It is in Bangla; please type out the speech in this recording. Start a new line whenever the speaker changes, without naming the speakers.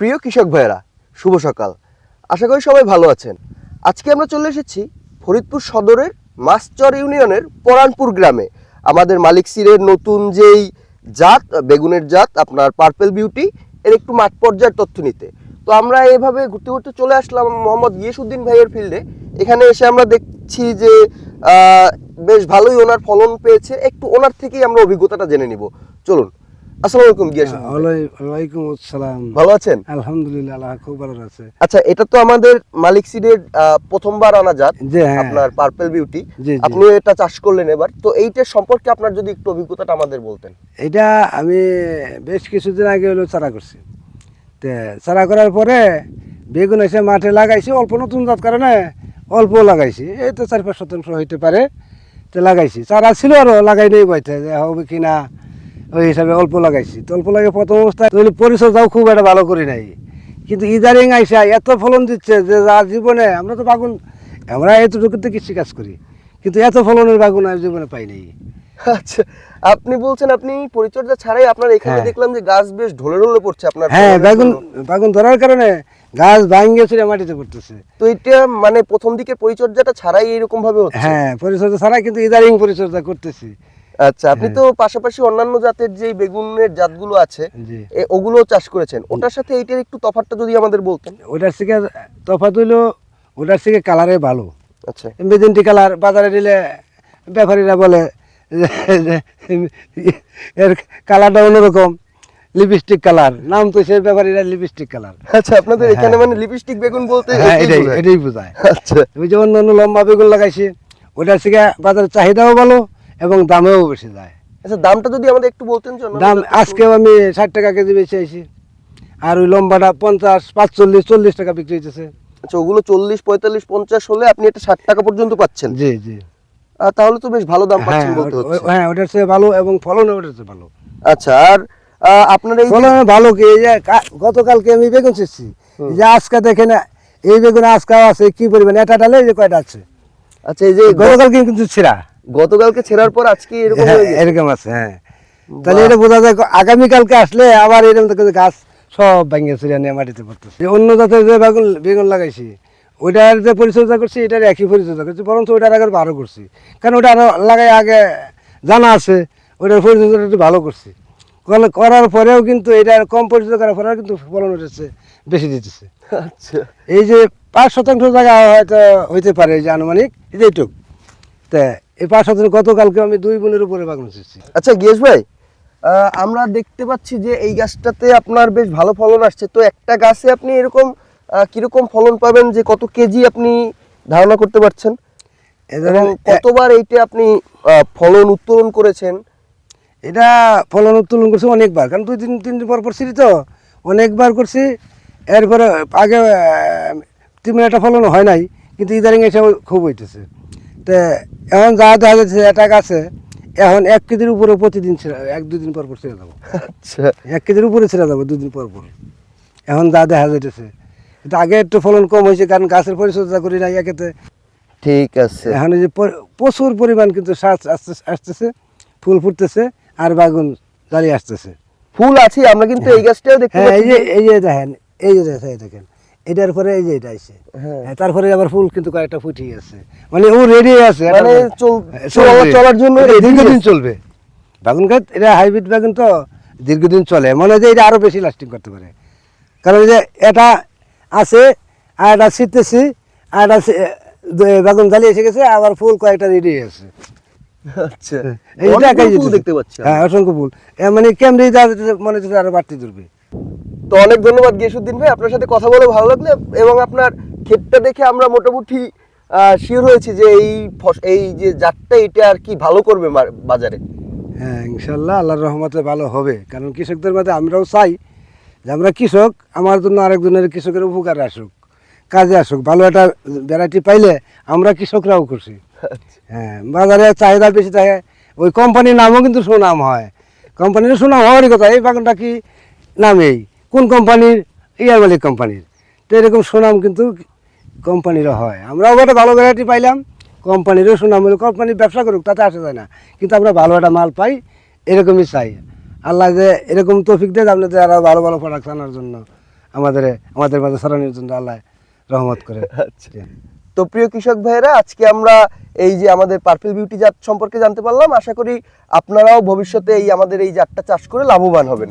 প্রিয় কৃষক ভাইয়েরা, শুভ সকাল। আশা করি সবাই ভালো আছেন। আজকে আমরা চলে এসেছি ফরিদপুর সদরের মাসচর ইউনিয়নের পরানপুর গ্রামে। আমাদের মালিক সিরের নতুন যেই জাত, বেগুনের জাত, আপনার পার্পেল বিউটি এর একটু মাঠ পর্যায়ের তথ্য নিতে। তো আমরা এভাবে ঘুরতে ঘুরতে চলে আসলাম মোহাম্মদ ইয়েসুদ্দিন ভাইয়ের ফিল্ডে এখানে এসে আমরা দেখছি যে বেশ ভালোই ওনার ফলন পেয়েছে। একটু ওনার থেকেই আমরা অভিজ্ঞতাটা জেনে নিব। চলুন আসসালামু আলাইকুম গিয়াসুদ্দিন
ওয়ালাইকুম আসসালাম।
ভালো আছেন?
আলহামদুলিল্লাহ আল্লাহ খুব ভালো আছে।
আচ্ছা এটা তো আমাদের মালিক সিডের প্রথমবার আনা জাত
হ্যাঁ।
আপনার পার্পেল বিউটি
জি জি।
আপনি এটা চাষ করলেন এবার। তো এইটার সম্পর্কে আপনার যদি একটু অভিজ্ঞতাটা আমাদের বলতেন।
এটা আমি বেশ কিছুদিন আগে হলো চারা করছি। তে চারা করার পরে বেগুন এসে মাঠে লাগাইছি অল্প নতুন জাত কারণে অল্প লাগাইছি। এই তো চার পাঁচ শতাংশ হইতে পারে। তো লাগাইছি। চারা ছিল আরও লাগাই নেই বইতে যে হবে কি না ওই হিসাবে অল্প লাগাইছি। তো অল্প লাগে প্রথম অবস্থায় তাহলে পরিচর্যাও খুব একটা ভালো করি নাই। কিন্তু ইদারিং আইসা এত ফলন দিচ্ছে যে যা জীবনে আমরা তো বাগুন আমরা এতটুকুতে কৃষি কাজ করি। কিন্তু এত ফলনের বাগুন আর জীবনে পাই নাই।
আচ্ছা আপনি বলছেন আপনি পরিচর্যা ছাড়াই আপনার এখানে
হ্যাঁ।
দেখলাম যে গাছ বেশ ঢলে ঢলে পড়ছে আপনার
হ্যাঁ বেগুন। বেগুন ধরার কারণে গাছ ছিঁড়ে মাটিতে পড়তেছে।
তো এটা মানে প্রথম দিকের পরিচর্যাটা ছাড়াই এরকম ভাবে হচ্ছে?
হ্যাঁ পরিচর্যা ছাড়া কিন্তু ইদারিং পরিচর্যা করতেছি।
আচ্ছা আপনি
হ্যাঁ।
তো পাশাপাশি অন্যান্য জাতের যে বেগুনের জাতগুলো আছে ওগুলো চাষ করেছেন। ওটার সাথে এইটার একটু তফাৎটা যদি আমাদের বলতেন।
ওটার থেকে তফাৎ হইল ওটার থেকে কালারে ভালো।
আচ্ছা।
মেজেন্টি কালার বাজারে নিলে ব্যাপারীরা বলে এর কালারটা অন্যরকম লিপস্টিক কালার। নাম তো সে ব্যাপারীরা লিপস্টিক কালার।
আচ্ছা আপনাদের এখানে মানে লিপস্টিক বেগুন বলতে
হ্যাঁ
এটাই
এটাই
বোঝায়। আচ্ছা।
ওই যে অন্য অন্য লম্বা বেগুন লাগাইছি ওটার থেকে বাজারের চাহিদাও ভালো এবং দামেও বেশি যায়
আচ্ছা দামটা যদি আমাদের একটু বলতেন
দাম আজকেও আমি ষাট টাকা কেজি বেশি আইছি। আর ওই লম্বাটা পঞ্চাশ পাঁচচল্লিশ চল্লিশ টাকা বিক্রি হইতেছে।
আচ্ছা ওগুলো চল্লিশ পঁয়তাল্লিশ পঞ্চাশ হলে আপনি এটা ষাট টাকা পর্যন্ত পাচ্ছেন।
জি জি।
তাহলে তো বেশ ভালো দাম
হ্যাঁ
পাচ্ছেন বলতে হচ্ছে।
হ্যাঁ ওটার চেয়ে ভালো এবং ফলনও ওটার চেয়ে ভালো।
আচ্ছা আর আপনার এই
ফলন ভালো কি? এই যে গতকালকে আমি বেগুন এই যে আজকে দেখে না এই বেগুন আজকে আছে কি পরিমাণ? এটা ডালে যে কয়টা আছে?
আচ্ছা এই যে
গতকালকে কিন্তু ছিঁড়া।
গতকালকে ছেড়ার পর আজকে এরকম
হ্যাঁ। এরকম আছে হ্যাঁ। তাহলে এটা বোঝা যায় আগামীকালকে আসলে আবার এরকম গাছ সব ভেঙে ছিঁড়ে নিয়ে মাটিতে পড়তেছে। অন্য জাতের যে বেগুন বেগুন লাগাইছি ওইটার যে পরিচর্যা করছি এটার একই পরিচর্যা করছি বরঞ্চ ওইটার আগে ভালো করছি। কারণ ওটা আরও লাগাই আগে জানা আছে ওইটার পরিচর্যাটা একটু ভালো করছি। করার পরেও কিন্তু এটার কম পরিচর্যা করার পরেও কিন্তু ফলন উঠেছে বেশি দিতেছে।
আচ্ছা।
এই যে পাঁচ শতাংশ জায়গা হয়তো হইতে পারে এই যে আনুমানিক এইটুক। তা এই পাঁচ গতকালকে আমি দুই বোনের উপরে বাগান ছিঁড়ছি
আচ্ছা গিয়েশ ভাই আমরা দেখতে পাচ্ছি যে এই গাছটাতে আপনার বেশ ভালো ফলন আসছে। তো একটা গাছে আপনি এরকম কীরকম ফলন পাবেন যে কত কেজি আপনি ধারণা করতে পারছেন? এবং কতবার এইটা আপনি ফলন উত্তোলন করেছেন?
এটা ফলন উত্তোলন করছি অনেকবার কারণ দুই দিন তিন দিন পর পর তো। অনেকবার করছি এরপরে আগে তেমন একটা ফলন হয় নাই কিন্তু ইদারিং এসে খুব হইতেছে। তো এখন যা দেখা যাচ্ছে এটা গাছে এখন এক কেজির উপরে প্রতিদিন ছিঁড়া এক দুদিন পর পর ছেড়ে যাব
আচ্ছা।
এক কেজির উপরে ছেড়ে যাব দুদিন পর পর। এখন যা দেখা যাইতেছে। কিন্তু আগে একটু ফলন কম হয়েছে কারণ গাছের পরিচর্যা করি নাই একেতে।
ঠিক আছে।
এখন এই যে প্রচুর পরিমাণ কিন্তু শ্বাস আসতে আসতেছে ফুল ফুটতেছে আর বাগুন দাঁড়িয়ে আসতেছে।
ফুল আছে আমরা কিন্তু এই গাছটাও দেখতে
হ্যাঁ এই যে- এই যে দেখেন এই যে দেখেন। এটার পরে এই যে এটা আছে
হ্যাঁ।
তারপরে আবার ফুল কিন্তু কয়েকটা ফুটিয়ে আছে মানে ও রেডি আছে
মানে
হ্যাঁ।
চলার জন্য
দীর্ঘদিন চলবে। বাগুন গাছ এটা হাইব্রিড বাগুন তো দীর্ঘদিন চলে। মনে হয় যে এটা আরও বেশি লাস্টিং করতে পারে। কারণ যে এটা আছে আর এটা ছিটতেছি আর এটা বাগুন জ্বালিয়ে এসে গেছে আবার ফুল কয়েকটা রেডি আছে।
আচ্ছা।
এইটা।
দেখতে পাচ্ছি
হ্যাঁ অসংখ্য ফুল। মানে কেমনি মনে হচ্ছে আরও বাড়তি ধরবে।
তো অনেক ধন্যবাদ গিয়াসুদ্দিন ভাই। আপনার সাথে কথা বলে ভালো লাগল এবং আপনার ক্ষেতটা দেখে আমরা মোটামুটি শিওর হয়েছি যে এই এই যে জাতটা এটা আর কি ভালো করবে বাজারে।
হ্যাঁ ইনশাল্লাহ আল্লাহর রহমতে ভালো হবে। কারণ কৃষকদের মধ্যে আমরাও চাই যে আমরা কৃষক আমার জন্য আরেকজনের কৃষকের উপকারে আসুক কাজে আসুক। ভালো একটা ভ্যারাইটি পাইলে আমরা কৃষকরাও খুশি। হ্যাঁ বাজারে চাহিদা বেশি থাকে ওই কোম্পানির নামও কিন্তু সুনাম হয়। কোম্পানির সুনাম হওয়ারই কথা এই বাগানটা কি নামেই? কোন কোম্পানির? ইয়ার মালিক কোম্পানির। তো এরকম সুনাম কিন্তু কোম্পানিরও হয়। আমরাও একটা ভালো ভ্যারাইটি পাইলাম। কোম্পানিরও সুনাম হলো, কোম্পানির ব্যবসা করুক, তাতে আসা যায় না। কিন্তু আমরা ভালো একটা মাল পাই, এরকমই চাই। আল্লাহ যে এরকম তৌফিক দেয় আপনাদের আরও ভালো ভালো প্রোডাক্ট আনার জন্য আমাদের আমাদের মাঝে ছড়ানোর জন্য আল্লাহ রহমত করে।
আচ্ছা। তো প্রিয় কৃষক ভাইয়েরা, আজকে আমরা এই যে আমাদের পার্পেল বিউটি জাত সম্পর্কে জানতে পারলাম। আশা করি আপনারাও ভবিষ্যতে এই আমাদের এই জাতটা চাষ করে লাভবান হবেন।